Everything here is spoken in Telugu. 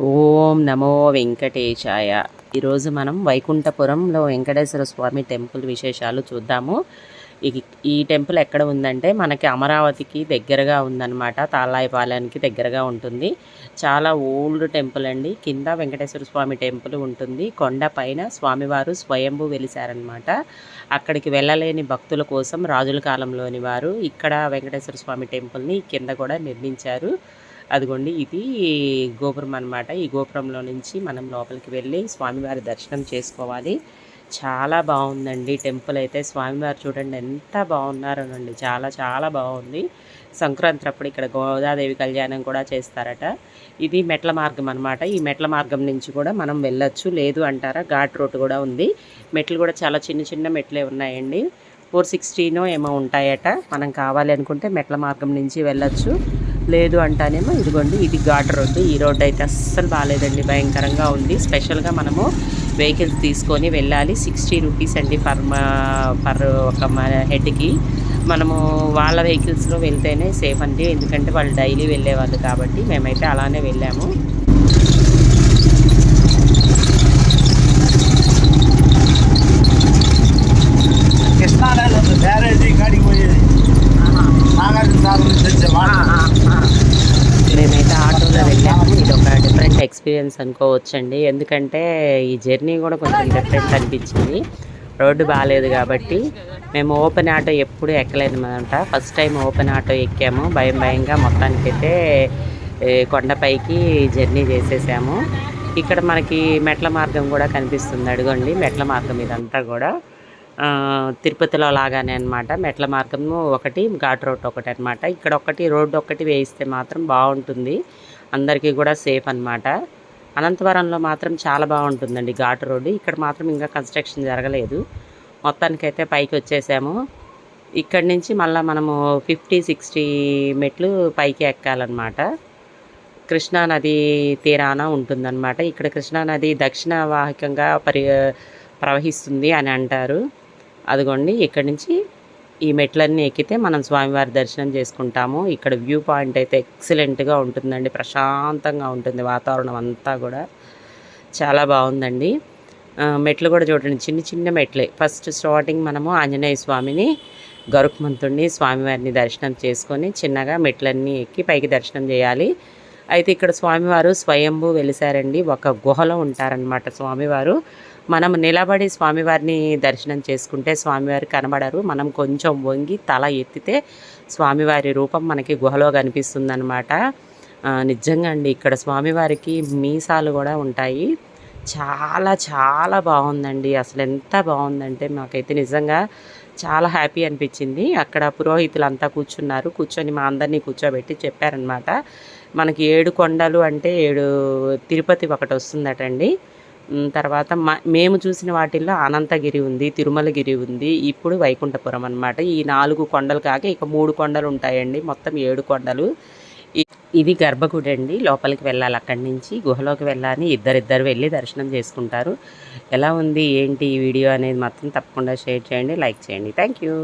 ఓం నమో వెంకటేశాయ. ఈరోజు మనం వైకుంఠపురంలో వెంకటేశ్వర స్వామి టెంపుల్ విశేషాలు చూద్దాము. ఈ- ఈ టెంపుల్ ఎక్కడ ఉందంటే మనకి అమరావతికి దగ్గరగా ఉందన్నమాట. తాళ్ళాయిపాలెంకి దగ్గరగా ఉంటుంది. చాలా ఓల్డ్ టెంపుల్ అండి. కింద వెంకటేశ్వర స్వామి టెంపుల్ ఉంటుంది. కొండ పైన స్వామివారు స్వయంభు వెలిశారనమాట అక్కడికి వెళ్ళలేని భక్తుల కోసం రాజుల కాలంలోని వారు ఇక్కడ వెంకటేశ్వర స్వామి టెంపుల్ని కింద కూడా నిర్మించారు. అదిగోండి ఇది గోపురం అన్నమాట. ఈ గోపురంలో నుంచి మనం లోపలికి వెళ్ళి స్వామివారి దర్శనం చేసుకోవాలి. చాలా బాగుందండి టెంపుల్ అయితే. స్వామివారు చూడండి ఎంత బాగున్నారోనండి. చాలా చాలా బాగుంది. సంక్రాంతి అప్పుడు ఇక్కడ గోదాదేవి కళ్యాణం కూడా చేస్తారట. ఇది మెట్ల మార్గం అన్నమాట. ఈ మెట్ల మార్గం నుంచి కూడా మనం వెళ్ళొచ్చు. లేదు అంటారా ఘాట్ రోడ్ కూడా ఉంది. మెట్లు కూడా చాలా చిన్న చిన్న మెట్లే ఉన్నాయండి. ఫోర్ సిక్స్టీనో ఏమో ఉంటాయట. మనం కావాలి అనుకుంటే మెట్ల మార్గం నుంచి వెళ్ళొచ్చు. లేదు అంటానేమో ఇదిగోండి ఇది ఘాట్ రోడ్డు ఈ రోడ్డు అయితే అస్సలు బాగాలేదండి భయంకరంగా ఉంది. స్పెషల్గా మనము వెహికల్స్ తీసుకొని వెళ్ళాలి. సిక్స్టీ రూపీస్ అండి పర్ పర్ ఒక హెడ్కి. మనము వాళ్ళ వెహికల్స్లో వెళ్తేనే సేఫ్ అండి. ఎందుకంటే వాళ్ళు డైలీ వెళ్ళేవాళ్ళు కాబట్టి మేమైతే అలానే వెళ్ళాము కృష్ణానది ఉంది బ్యారేజీ కాడికి పోయేది నాగార్జున సాగర్ నుంచి వచ్చే వాటర్ మేమైతే ఆటోలో వెళ్ళాము ఇది ఒక డిఫరెంట్ ఎక్స్పీరియన్స్ అనుకోవచ్చండి. ఎందుకంటే ఈ జర్నీ కూడా కొంచెం డిఫరెంట్ అనిపించింది రోడ్డు బాగాలేదు కాబట్టి మేము ఓపెన్ ఆటో ఎప్పుడు ఎక్కలేదన్నమాట. ఫస్ట్ టైం ఓపెన్ ఆటో ఎక్కాము. భయం భయంగా మొత్తానికైతే కొండపైకి జర్నీ చేసేసాము. ఇక్కడ మనకి మెట్ల మార్గం కూడా కనిపిస్తుంది. అడుగండి మెట్ల మార్గం ఇదంతా కూడా. తిరుపతిలో లాగానే అనమాట మెట్ల మార్గము ఒకటి ఘాట్ రోడ్ ఒకటి అనమాట ఇక్కడ ఒకటి రోడ్డు ఒకటి వేయిస్తే మాత్రం బాగుంటుంది. అందరికీ కూడా సేఫ్ అనమాట అనంతవరంలో మాత్రం చాలా బాగుంటుందండి ఘాట్ రోడ్డు ఇక్కడ మాత్రం ఇంకా కన్స్ట్రక్షన్ జరగలేదు. మొత్తానికైతే పైకి వచ్చేసాము. ఇక్కడి నుంచి మళ్ళీ మనము ఫిఫ్టీ సిక్స్టీ మెట్లు పైకి ఎక్కాలన్నమాట. కృష్ణా నది తీరాన ఉంటుందన్నమాట. ఇక్కడ కృష్ణా నది దక్షిణ వాహికంగా పరి ప్రవహిస్తుంది అని అంటారు. అదిగోండి ఇక్కడి నుంచి ఈ మెట్లన్నీ ఎక్కితే మనం స్వామివారి దర్శనం చేసుకుంటాము. ఇక్కడ వ్యూ పాయింట్ అయితే ఎక్సలెంట్గా ఉంటుందండి ప్రశాంతంగా ఉంటుంది వాతావరణం అంతా కూడా. చాలా బాగుందండి. మెట్లు కూడా చూడండి చిన్న చిన్న మెట్లే. ఫస్ట్ స్టార్టింగ్ మనము ఆంజనేయ స్వామిని గరుక్మంతుడిని స్వామివారిని దర్శనం చేసుకొని చిన్నగా మెట్లన్నీ ఎక్కి పైకి దర్శనం చేయాలి. అయితే ఇక్కడ స్వామివారు స్వయంభూ వెలిసారండి ఒక గుహలో ఉంటారనమాట స్వామివారు. మనం నిలబడి స్వామివారిని దర్శనం చేసుకుంటే స్వామివారు కనబడరు. మనం కొంచెం వంగి తల ఎత్తితే స్వామివారి రూపం మనకి గుహలో కనిపిస్తుందన్నమాట. ఆ, నిజంగా అండి ఇక్కడ స్వామివారికి మీసాలు కూడా ఉంటాయి. చాలా చాలా బాగుందండి. అసలు ఎంత బాగుందంటే మాకైతే నిజంగా చాలా హ్యాపీ అనిపించింది. అక్కడ పురోహితులంతా కూర్చున్నారు. కూర్చొని మా అందరినీ కూర్చోబెట్టి చెప్పారనమాట మనకి ఏడు కొండలు అంటే ఏడు తిరుపతి ఒకటి వస్తుందటండి. అండి తర్వాత మేము చూసిన వాటిల్లో అనంతగిరి ఉంది తిరుమలగిరి ఉంది ఇప్పుడు వైకుంఠపురం అన్నమాట. ఈ నాలుగు కొండలు కాక ఇక మూడు కొండలు ఉంటాయండి మొత్తం ఏడు కొండలు. ఇది గర్భగుడి అండి లోపలికి వెళ్ళాలి అక్కడి నుంచి గుహలోకి వెళ్ళాలని ఇద్దరిద్దరు వెళ్ళి దర్శనం చేసుకుంటారు. ఎలా ఉంది ఏంటి ఈ వీడియో అనేది మాత్రం తప్పకుండా షేర్ చేయండి లైక్ చేయండి. Thank you.